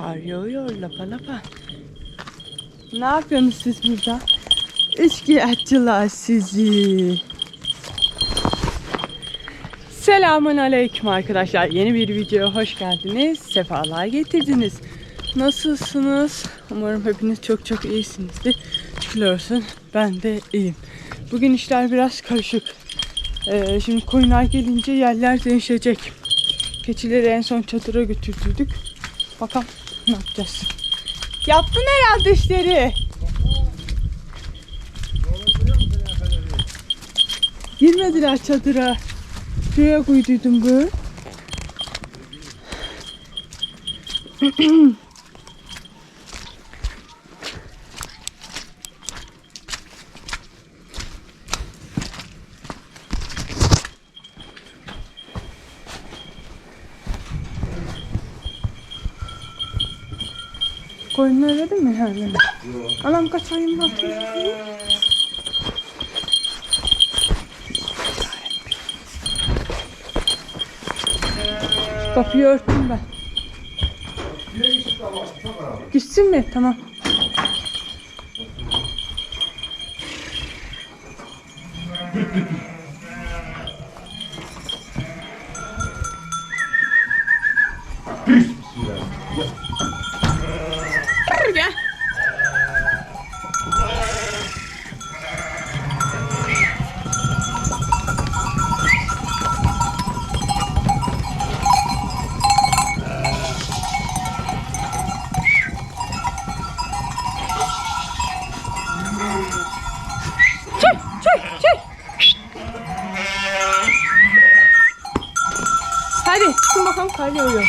Kar yağıyor lapa lapa. Ne yapıyorsunuz siz burada? İşkiyatçılar sizi. Selamun aleyküm arkadaşlar. Yeni bir videoya hoş geldiniz. Sefalar getirdiniz. Nasılsınız? Umarım hepiniz çok çok iyisinizdir. Şükürler olsun. Ben de iyiyim. Bugün işler biraz karışık. Ee, şimdi koyunlar gelince yerler değişecek. Keçileri en son çadıra götürdük. Bakalım ne yapacağız. Yaptın herhalde işleri. Girmediler çadıra. Şuraya koyduydum bu. Koyunları verdin mi her yerine? Anam kaçayım bakayım. Kapıyı örttüm ben. Gitsin mi? Tamam. Yağıyor.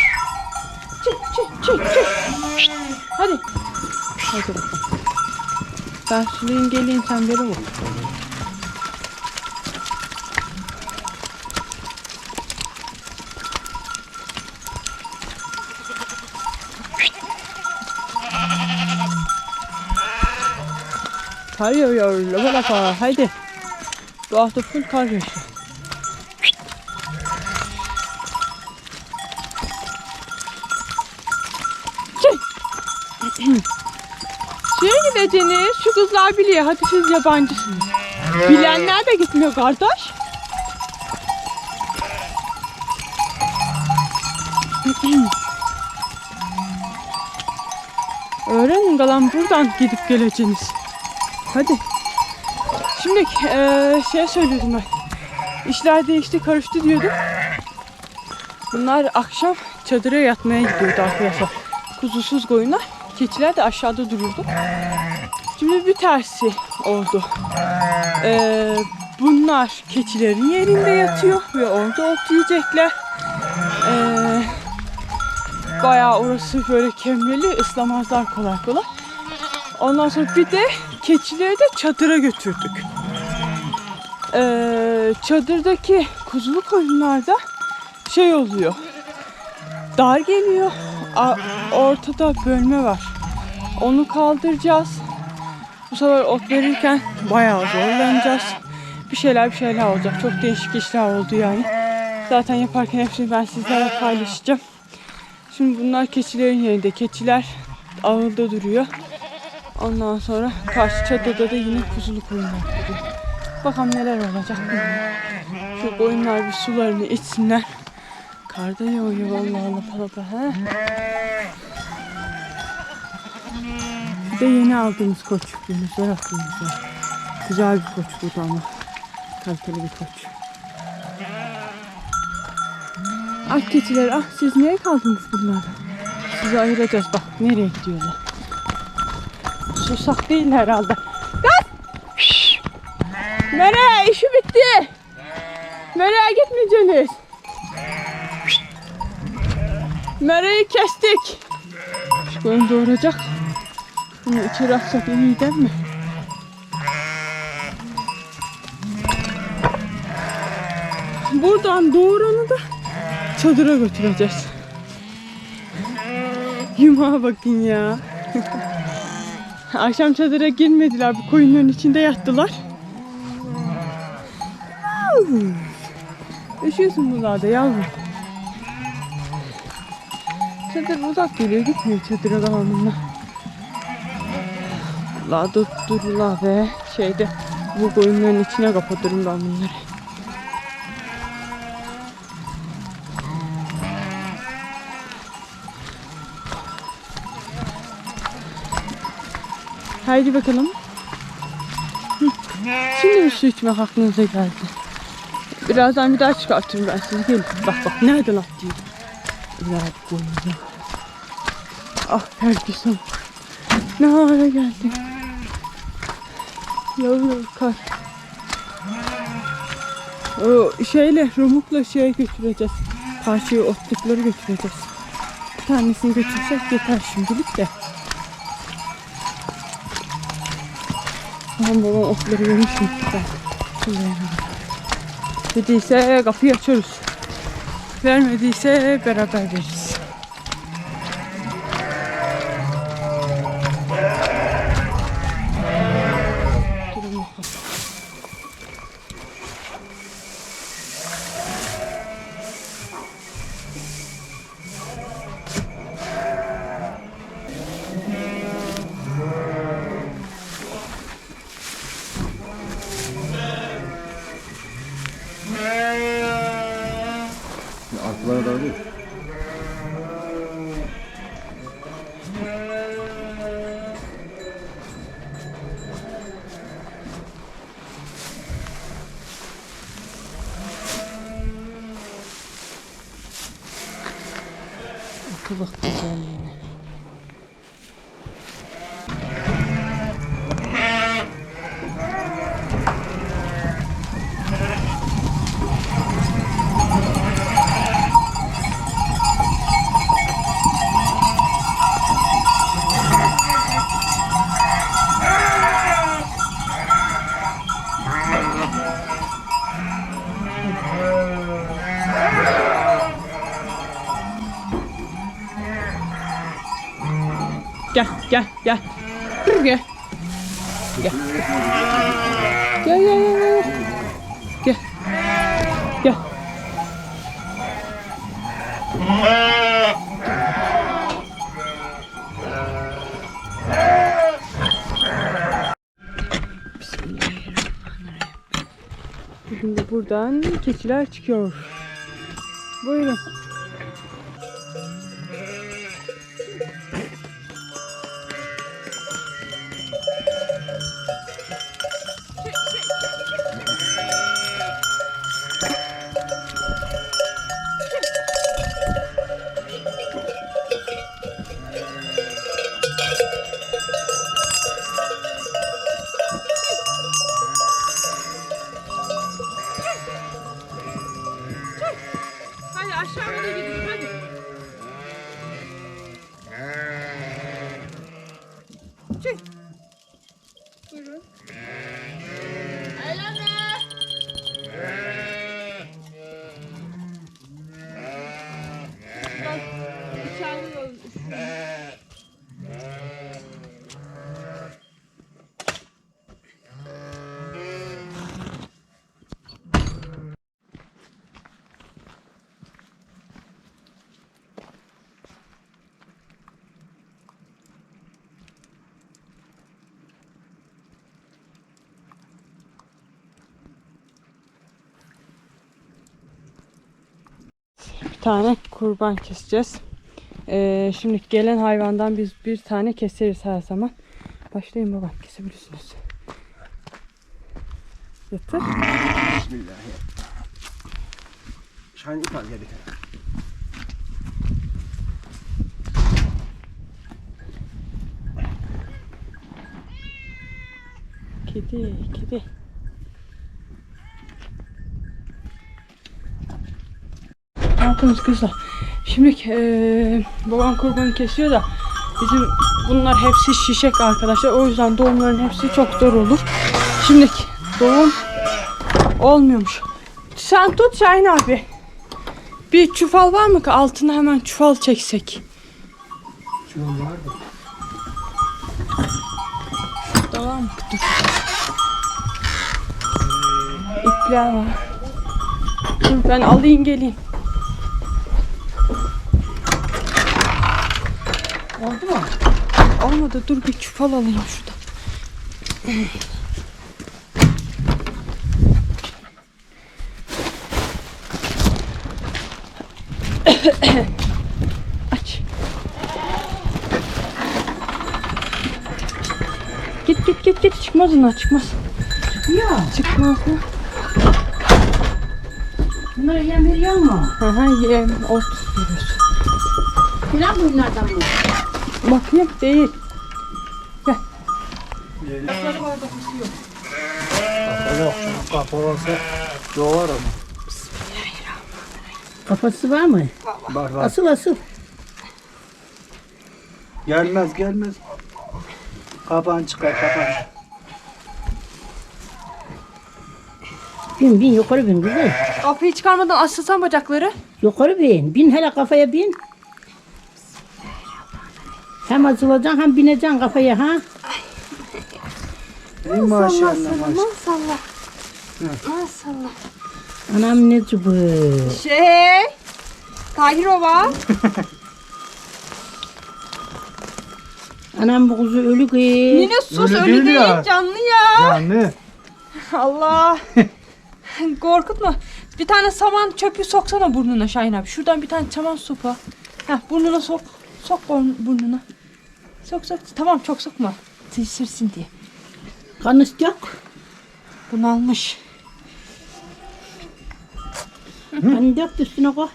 Çek, çek, çek, çek. Hadi. Hadi bakalım. Ben sulayayım geleyim sen beri vur. Kar yağıyor. Lapa lapa. Haydi. Bu hafta full kar yağıyor. Çek. Şuraya kızlar biliyor. Hadi siz yabancısınız. Bilenler de gitmiyor kardeş. Öğrenin kalan buradan gidip geleceğiniz. Hadi. Şimdi eee şey söylüyordum ben. İşler değişti karıştı diyordum. Bunlar akşam çadıra yatmaya gidiyordu arkadaşlar. Kuzusuz koyunlar. Keçiler de aşağıda dururdu. Şimdi bir tersi oldu. Eee, bunlar keçilerin yerinde yatıyor ve orada ot yiyecekler. Eee bayağı orası böyle kemreli ıslamazlar kolay kolay. Ondan sonra bir de keçileri de çadıra götürdük. Ee, çadırdaki kuzulu koyunlarda şey oluyor. Dar geliyor. A- ortada bölme var. Onu kaldıracağız. Bu sefer ot verirken bayağı zorlanacağız. Bir şeyler bir şeyler olacak. Çok değişik işler oldu yani. Zaten yaparken hepsini ben sizlerle paylaşacağım. Şimdi bunlar keçilerin yerinde. Keçiler ağılda duruyor. Ondan sonra karşı çadırda da yine kuzulu koyunlar duruyor. Bakalım neler olacak. Şu koyunlar bir sularını içsinler. Karda yağıyor vallahi lapa lapa he. De yeni aldığımız koç. Gündüzler aklımızda. Güzel bir koç bu ama. Kaliteli bir koç. Ah keçiler ah siz niye kaldınız bunlardan? Sizi ayıracağız bak nereye gidiyorlar. Susak değil herhalde. Şşş! Nereye? İşi bitti. Nereye gitmeyeceksiniz? Şşt! Mereyi kestik. Şu koyun doğuracak. İçeri atsak iyi değil mi? Buradan doğuranı da çadıra götüreceğiz. Yumağa bakın ya. Akşam çadıra girmediler. Bu koyunların içinde yattılar. Üşüyorsun buralarda yavrum. Çadır uzak geliyor gitmiyor çadıra devamında. La dur dur la be. Şeyde bu koyunların içine kapatırım ben bunları. Haydi bakalım. Şimdi mi su içmek aklınıza geldi? Birazdan bir daha çıkartırım ben sizi. Gelin. Bak bak nereden atlıyor? Ya koyunlar. Ah Ferguson. Ne hale geldin? Yavru kar. O şeyle, romukla şeye götüreceğiz. Karşıya otlukları götüreceğiz. Bir tanesini götürsek yeter şimdilik de. Aman babam otları ben. Şuraya Dediyse kapıyı açarız. Vermediyse beraber veririz. Oku bak De buradan keçiler çıkıyor. Buyurun. Tane kurban keseceğiz. Ee, şimdi gelen hayvandan biz bir tane keseriz her zaman. Başlayın babam kesebilirsiniz. Yatır. Bismillahirrahmanirrahim. Şahin ip al gel bir tane. Kedi, kedi. Yapıyorsunuz kızlar? Şimdi eee babam kurbanı kesiyor da bizim bunlar hepsi şişek arkadaşlar. O yüzden doğumların hepsi çok zor olur. Şimdi doğum olmuyormuş. Sen tut Şahin abi. Bir çuval var mı ki altına hemen çuval çeksek? Çuval vardı. Şurada var mı? Dur. İpler var. Dur ben alayım geleyim. Oldu mu? Olmadı dur bir çuval alayım şuradan. Aç. Git git git git çıkmaz ona çıkmaz. Ya. Çıkmaz mı? Bunlara yem veriyor mu? Aha yem ot veriyoruz. Filan bunlardan mı? Bakayım değil. Yok. Kapı olsa doğar ama. Kafası var mı? Var var. Asıl asıl. Gelmez gelmez. Kapan çıkar kapan. Bin bin yukarı bin kızım. Kafayı çıkarmadan asılsan bacakları. Yukarı bin. Bin hele kafaya bin. Hem asılacaksın hem bineceksin kafaya ha. Ey maşallah maşallah. Maşallah. Maşallah. Anam ne cıbır. Şey. Tahirova. Anam bu kuzu ölü kız. Yine sus ölü değil ya. canlı ya. Yani. Allah. Korkutma. Bir tane saman çöpü soksana burnuna Şahin abi. Şuradan bir tane çaman sopa. Heh, burnuna sok. Sok burn- burnuna. Sok sok. Tamam çok sokma. Sırsın diye. Kanıs yok. Bunalmış. Dök de üstüne koy.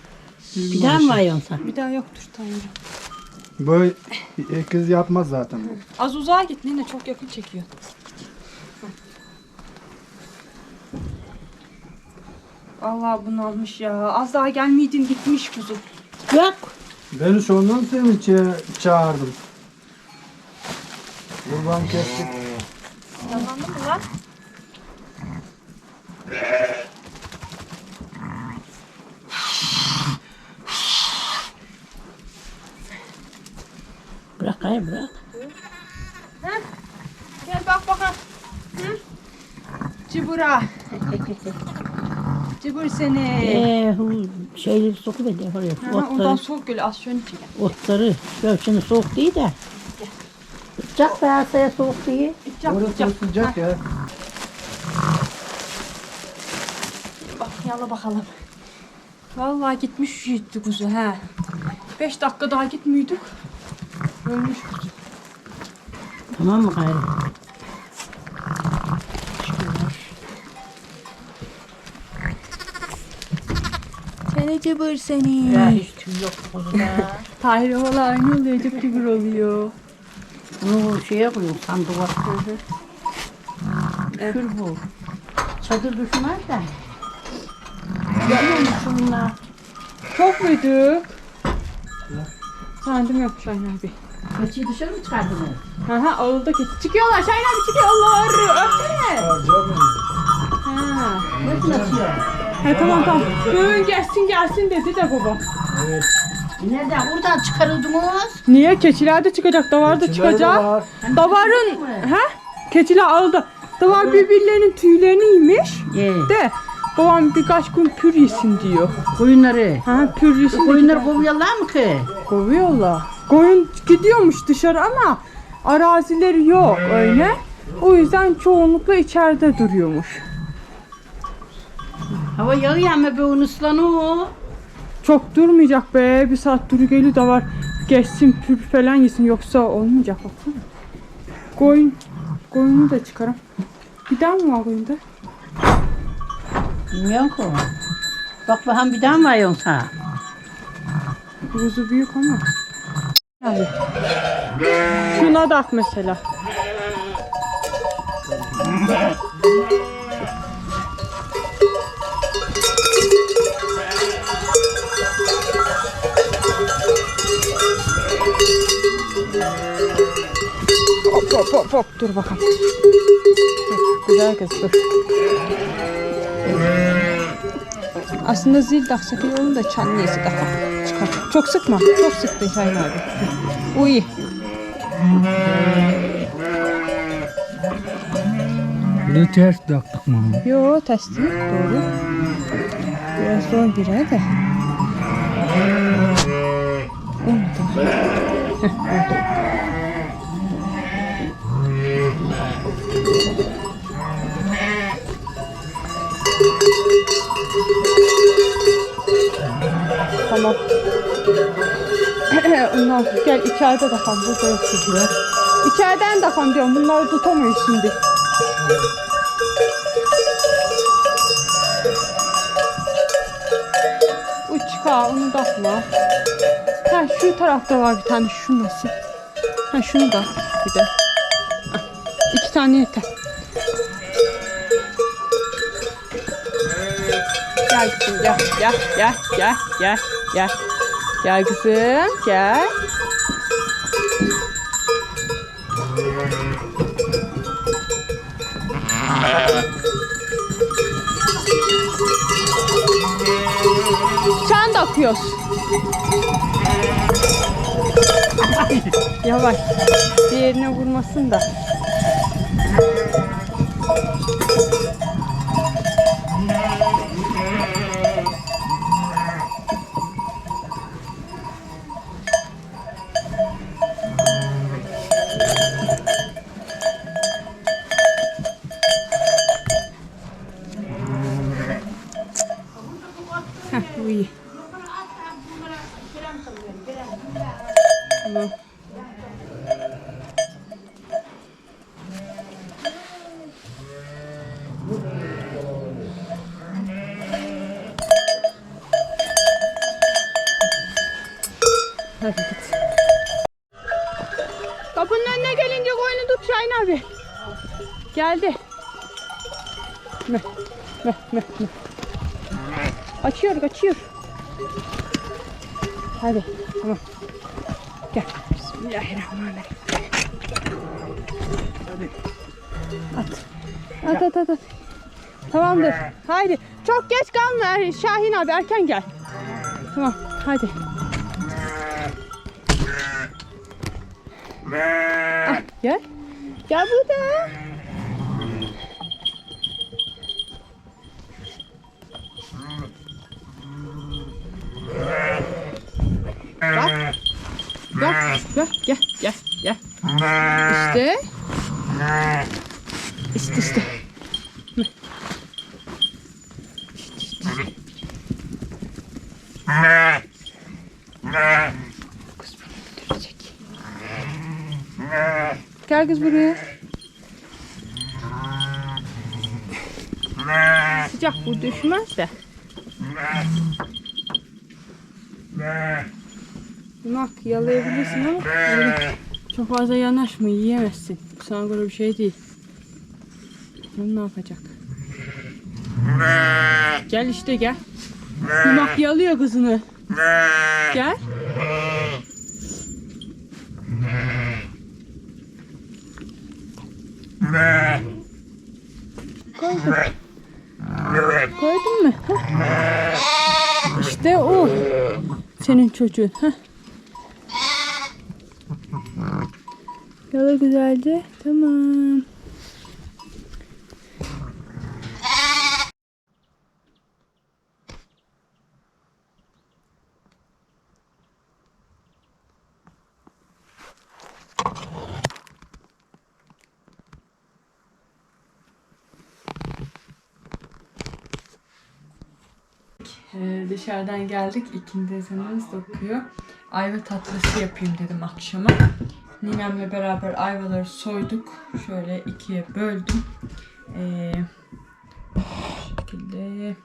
Bir daha mı var yoksa? Bir daha yoktur Tahir. Böyle kız yapmaz zaten. Az uzağa git Nene çok yakın çekiyor. Allah bunalmış ya. Az daha gelmeydin gitmiş kuzu. Yok. Ben sondan seni ça- çağırdım. Kurban kestik. Tamam mı lan? Bırak hayır bırak. Gel bak bakalım. Hı? Cıbıra. Cıbır seni. Eee hu şeyleri sokuver de oraya. Ha, ondan Otları, soğuk göl az şöyle otları. Şöyle şimdi soğuk değil de. Sıcak be asaya soğuk değil. İçecek, Orası içecek. sıcak ya. Bak yala bakalım. Vallahi gitmiş gitti kuzu he. Beş dakika daha gitmiyorduk. Ölmüş kuzu. Tamam mı gayrı? Seni cıbır seni. Ya hiç tüy yok kuzuda. Tahir oğlu aynı oluyor. Çok cıbır oluyor. Bunu şeye koyuyorum sandığa. Kür bu. Çadır düşmez de. Görüyor musun bunlar? Çok muydu? Sandım yok Şahin abi. Keçiyi dışarı mı çıkardınız? Aha ağılda keçi. Çıkıyorlar Şahin abi çıkıyorlar. Öpsene. Ha. Nasıl atıyor? Ha tamam tamam. Bugün gelsin gelsin dedi de baba. Nereden? Buradan çıkarıldınız. Niye? Keçiler de çıkacak, davar da çıkacak. var. Davarın, ha? Keçiler aldı. Davar birbirlerinin tüylerini yemiş Ee, de babam birkaç gün pür yesin diyor. koyunları. Ha pür yesin de Koyunları kovuyorlar mı ki? kovuyorlar. Koyun gidiyormuş dışarı ama arazileri yok öyle. O yüzden çoğunlukla içeride duruyormuş. Hava yağıyor ama böyle ıslanıyor. Çok durmayacak be. Bir saat duru geliyor da var. Geçsin pür falan yesin yoksa olmayacak baksana. Koyun. Koyunu da çıkarım. Bir daha mı var koyunda? Bilmiyorum ki. Bak bakalım bir daha mı var yoksa? Kuzu büyük ama. Yani. Şuna bak mesela. Hop hop hop dur bakalım. Dur, Güzel kız dur. Aslında zil taksak iyi olur da çan neyse takma. Çıkar. Çok sıkma. Çok sıktın Şahin abi. O iyi. Ne ters taktık mı? Yo testi doğru. Biraz zor bir de. Olmadı. Heh, oldu. Tamam. Ondan sonra gel içeride takalım. Burada yok çünkü. İçeriden takalım diyorum. Bunları tutamayız şimdi. Bu çıkar onu takma. Ha şu tarafta var bir tane şu nasıl? Ha şunu da bir de. Ha, iki tane yeter. Gel gel gel gel gel gel gel. Gel kızım gel. Sen de akıyorsun. Ay, Yavaş. Diğerine vurmasın da. Heh, bu iyi. Tamam. Hadi git. Kapının önüne gelince koyunu tut Şahin abi. Geldi. Meh, meh, meh, meh. Açıyor, açıyor. Hadi, tamam. Gel. Bismillahirrahmanirrahim. At. At, at, at, at. Tamamdır. Haydi. Çok geç kalma Şahin abi. Erken gel. Tamam. Hadi. Ah, gel. Gel burada. Bak. Gel, gel, gel, gel, gel. İşte. İşte işte. Kız beni öldürecek. Gel kız buraya. Sıcak bu düşmez de. Bak yalayabilirsin ama öyle çok fazla yanaşma yiyemezsin. Sana göre bir şey değil. Bakalım ne yapacak? Gel işte gel. Bak yalıyor kızını. Gel. Koydum. Koydun mu? Hah. İşte o. Senin çocuğun. Hah. Yala güzelce. Tamam. Ee, dışarıdan geldik. İkindi ezanımız dokuyor. Ayva tatlısı yapayım dedim akşama. Ninemle beraber ayvaları soyduk. Şöyle ikiye böldüm. Ee, şekilde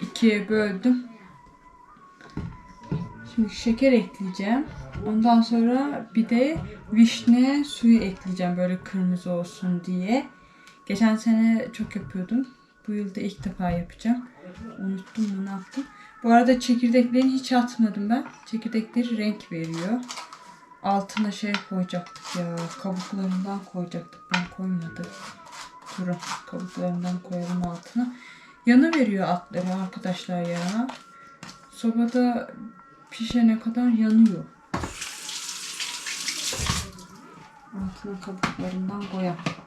ikiye böldüm. Şimdi şeker ekleyeceğim. Ondan sonra bir de vişne suyu ekleyeceğim böyle kırmızı olsun diye. Geçen sene çok yapıyordum. Bu yılda ilk defa yapacağım. Unuttum ne yaptım. Bu arada çekirdeklerini hiç atmadım ben. Çekirdekleri renk veriyor. Altına şey koyacaktık ya. Kabuklarından koyacaktık. Ben koymadım. Durun. Kabuklarından koyalım altına. Yanı veriyor atları arkadaşlar ya. Sobada pişene kadar yanıyor. Altına kabuklarından koyalım.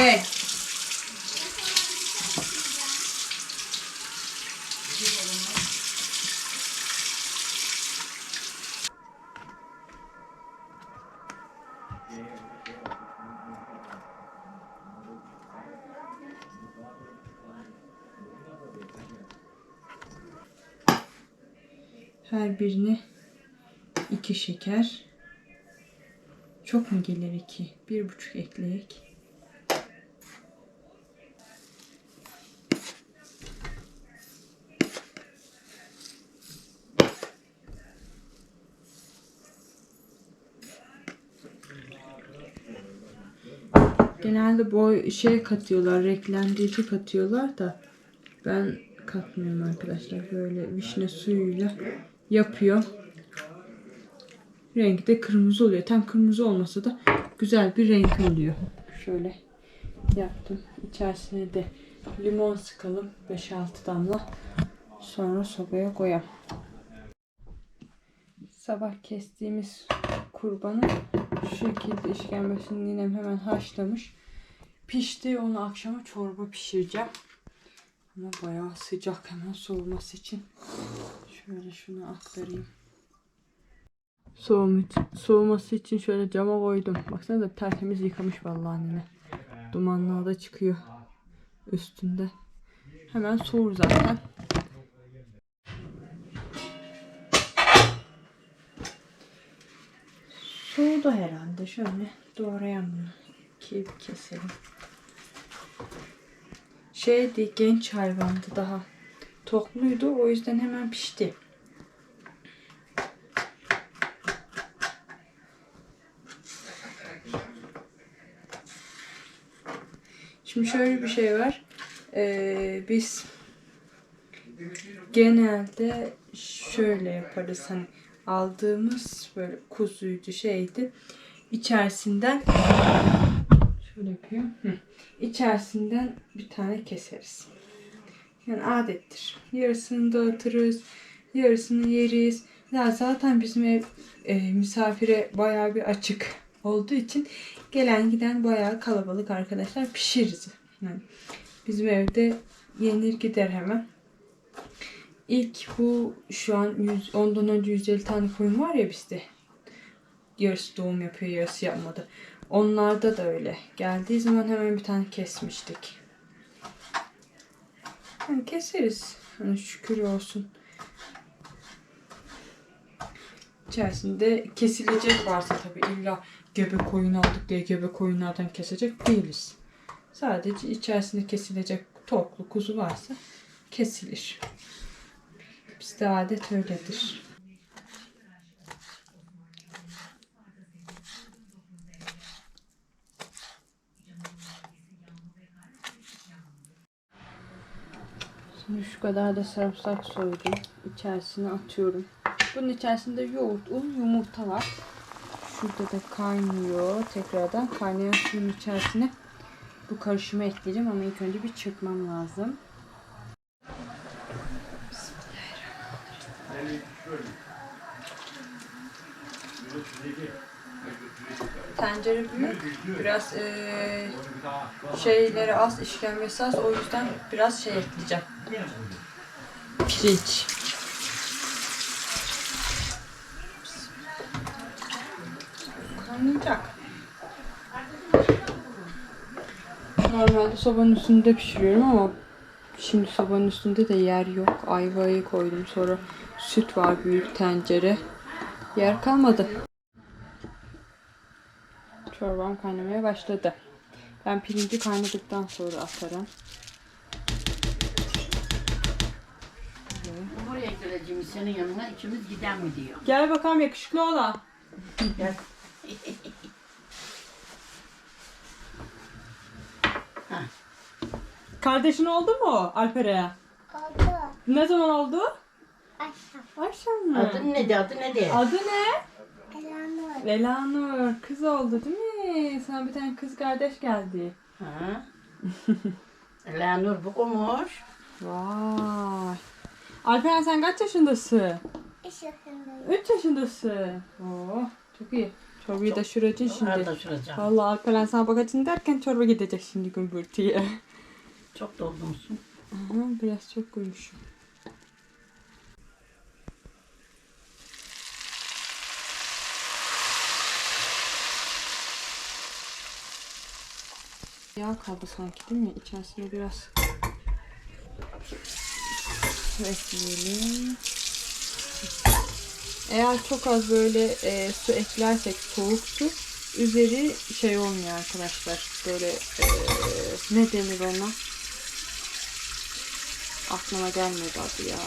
Evet. Her birine iki şeker. Çok mu gelir iki? Bir buçuk ekleyek. Genelde boy şey katıyorlar, renklendirici katıyorlar da ben katmıyorum arkadaşlar. Böyle vişne suyuyla yapıyor. Rengi de kırmızı oluyor. Tam kırmızı olmasa da güzel bir renk oluyor. Şöyle yaptım. İçerisine de limon sıkalım. 5-6 damla. Sonra sobaya koyalım. Sabah kestiğimiz kurbanı şu şekilde işkembesini ninem hemen haşlamış. Pişti. Onu akşama çorba pişireceğim. Ama bayağı sıcak hemen soğuması için. Şöyle şunu aktarayım. Soğum soğuması için şöyle cama koydum. Baksana da tertemiz yıkamış vallahi nene. Dumanlar da çıkıyor üstünde. Hemen soğur zaten. Soğudu herhalde. Şöyle doğrayalım bunu. Bir keselim. Şeydi genç hayvandı daha. Tokluydu o yüzden hemen pişti. Şimdi şöyle bir şey var. Ee, biz genelde şöyle yaparız hani aldığımız böyle kuzuydu şeydi. İçerisinden şöyle yapayım. Hı. içerisinden bir tane keseriz. Yani adettir. Yarısını dağıtırız yarısını yeriz. Ya zaten bizim ev e, misafire bayağı bir açık olduğu için gelen giden bayağı kalabalık arkadaşlar pişiririz. Yani bizim evde yenir gider hemen İlk bu şu an 100, ondan önce 150 tane koyun var ya bizde. Yarısı doğum yapıyor, yarısı yapmadı. Onlarda da öyle. Geldiği zaman hemen bir tane kesmiştik. Hani keseriz. Hani şükür olsun. İçerisinde kesilecek varsa tabii illa gebe koyun aldık diye gebe koyunlardan kesecek değiliz. Sadece içerisinde kesilecek toklu kuzu varsa kesilir. Bizde adet öyledir. Şimdi şu kadar da sarımsak soydum. İçerisine atıyorum. Bunun içerisinde yoğurt, un, yumurta var. Şurada da kaynıyor. Tekrardan kaynayan suyun içerisine bu karışımı ekleyeceğim ama ilk önce bir çırpmam lazım. Tencere büyük. Biraz eee şeyleri az, işkembesi az. O yüzden biraz şey ekleyeceğim. Pirinç. Kaynayacak. Normalde sobanın üstünde pişiriyorum ama şimdi sobanın üstünde de yer yok. Ayvayı koydum. Sonra süt var büyük tencere. Yer kalmadı. Çorbam kaynamaya başladı. Ben pirinci kaynadıktan sonra atarım. Buraya geleceğim senin yanına ikimiz giden mi diyor. Gel bakalım yakışıklı olan. Gel. Kardeşin oldu mu Alper'e? Oldu. Ne zaman oldu? Akşam. Akşam mı? Adın ne de adı ne de? Adı ne? Elanur. Elanur. Kız oldu değil mi? Sana bir tane kız kardeş geldi. Ha? Elanur bu olmuş. Vay. Alperen sen kaç yaşındasın? Işıkındayım. 3 yaşındasın. Oo, çok iyi. Çorbayı da şuracaksın şimdi. Arada şuracağım. Vallahi Alperen sana bakacaksın derken çorba gidecek şimdi gümbürtüye. Çok doldurmuşsun. Aha, biraz çok koymuşum. Yağ kaldı sanki değil mi? İçerisine biraz su ekleyelim. Eğer çok az böyle e, su eklersek soğuk su üzeri şey olmuyor arkadaşlar. Böyle e, ne denir ona? Aklıma gelmedi adı ya.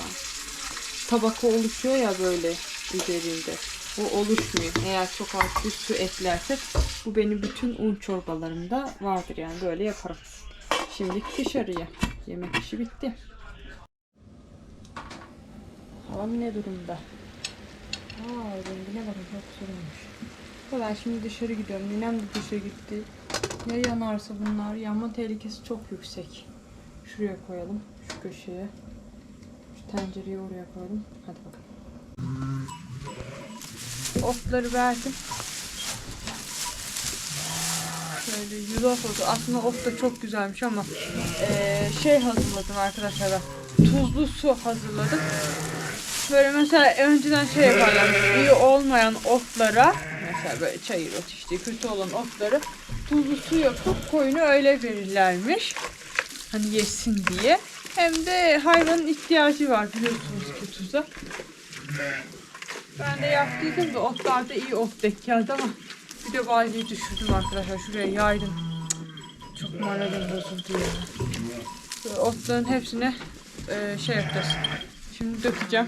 Tabaka oluşuyor ya böyle üzerinde. O oluşmuyor. Eğer çok az bir su eklersek bu benim bütün un çorbalarımda vardır yani böyle yaparım. Şimdi dışarıya. Yemek işi bitti. Havam ne durumda? Aa rengine bakın çok güzel olmuş. Ben şimdi dışarı gidiyorum. Ninem de dışarı gitti. Ya yanarsa bunlar? Yanma tehlikesi çok yüksek. Şuraya koyalım. Şu köşeye. Şu tencereyi oraya koyalım. Hadi bakalım. Otları verdim. Şöyle yulaf otu. Aslında ot da çok güzelmiş ama eee, şey hazırladım arkadaşlar. Tuzlu su hazırladım. Böyle mesela önceden şey yaparlar. iyi olmayan otlara mesela böyle çayır ot işte kötü olan otları tuzlu su yapıp koyunu öyle verirlermiş. Hani yesin diye. Hem de hayvanın ihtiyacı var biliyorsunuz ki tuza. Ben de yaptıydım da otlarda iyi ot denk ama bir de balyeyi düşürdüm arkadaşlar. Şuraya yaydım. Çok moralim bozuldu ya. Otların hepsine şey yapacağız. Şimdi dökeceğim.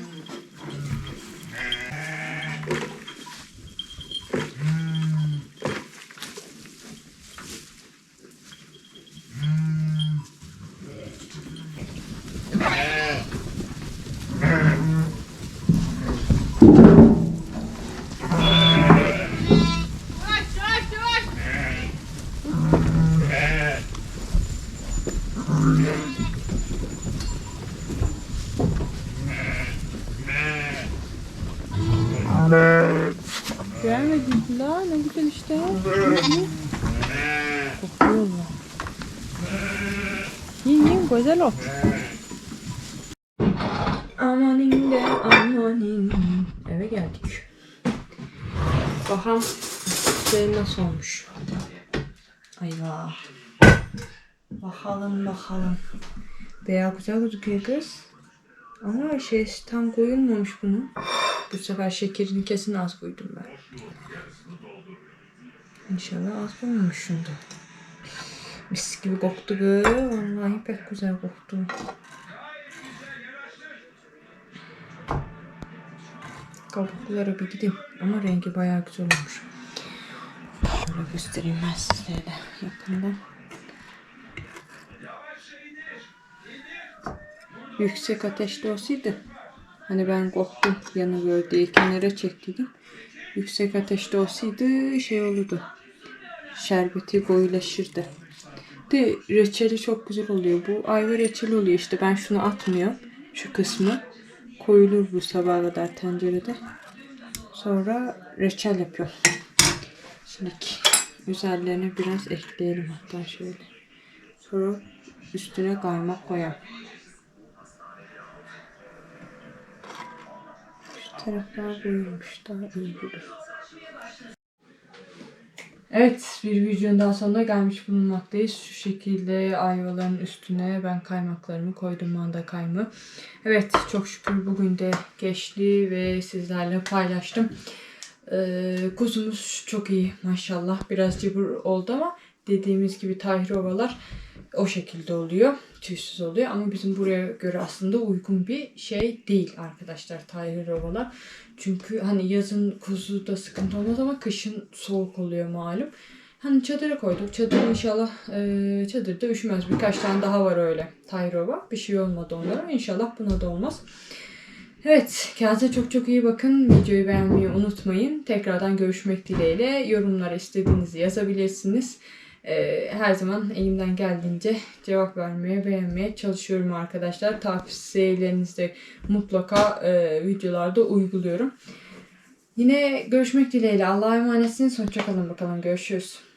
İşte. Kokuyor mu? Yiyin güzel ot. Amanin de amanin. Eve geldik. Bakalım şey nasıl olmuş. Ayva. Bakalım bakalım. Bayağı güzel gözüküyor kız. Ama şey tam koyulmamış bunun. Bu sefer şekerini kesin az koydum ben. İnşallah az koymuşumdur. Mis gibi koktu be. Vallahi pek güzel koktu. Kabuklara bir gideyim. Ama rengi bayağı güzel olmuş. Şöyle göstereyim ben size de yakından. Yüksek ateşte olsaydı Hani ben korktum yanıyor diye kenara çektiydim. Yüksek ateşte olsaydı şey olurdu. Şerbeti koyulaşırdı. De reçeli çok güzel oluyor. Bu ayva reçeli oluyor işte. Ben şunu atmıyorum. Şu kısmı. Koyulur bu sabaha kadar tencerede. Sonra reçel yapıyorum. Şimdi üzerlerine biraz ekleyelim hatta şöyle. Sonra üstüne kaymak koyalım. taraflar boyunmuş daha iyi durur. Evet bir videonun daha sonuna gelmiş bulunmaktayız. Şu şekilde ayvaların üstüne ben kaymaklarımı koydum manda kaymı. Evet çok şükür bugün de geçti ve sizlerle paylaştım. Ee, kuzumuz çok iyi maşallah. Biraz cıbır oldu ama dediğimiz gibi tahir ovalar o şekilde oluyor. Tüysüz oluyor ama bizim buraya göre aslında uygun bir şey değil arkadaşlar tahir ovalar. Çünkü hani yazın kuzu da sıkıntı olmaz ama kışın soğuk oluyor malum. Hani çadıra koyduk. Çadır inşallah e, çadırda üşümez. Birkaç tane daha var öyle Tayrova. Bir şey olmadı onlara. İnşallah buna da olmaz. Evet, kendinize çok çok iyi bakın. Videoyu beğenmeyi unutmayın. Tekrardan görüşmek dileğiyle. Yorumlara istediğinizi yazabilirsiniz. Ee, her zaman elimden geldiğince cevap vermeye, beğenmeye çalışıyorum arkadaşlar. Tavsiyelerinizi de mutlaka e, videolarda uyguluyorum. Yine görüşmek dileğiyle. Allah'a emanetsiniz. Hoşçakalın bakalım. Görüşürüz.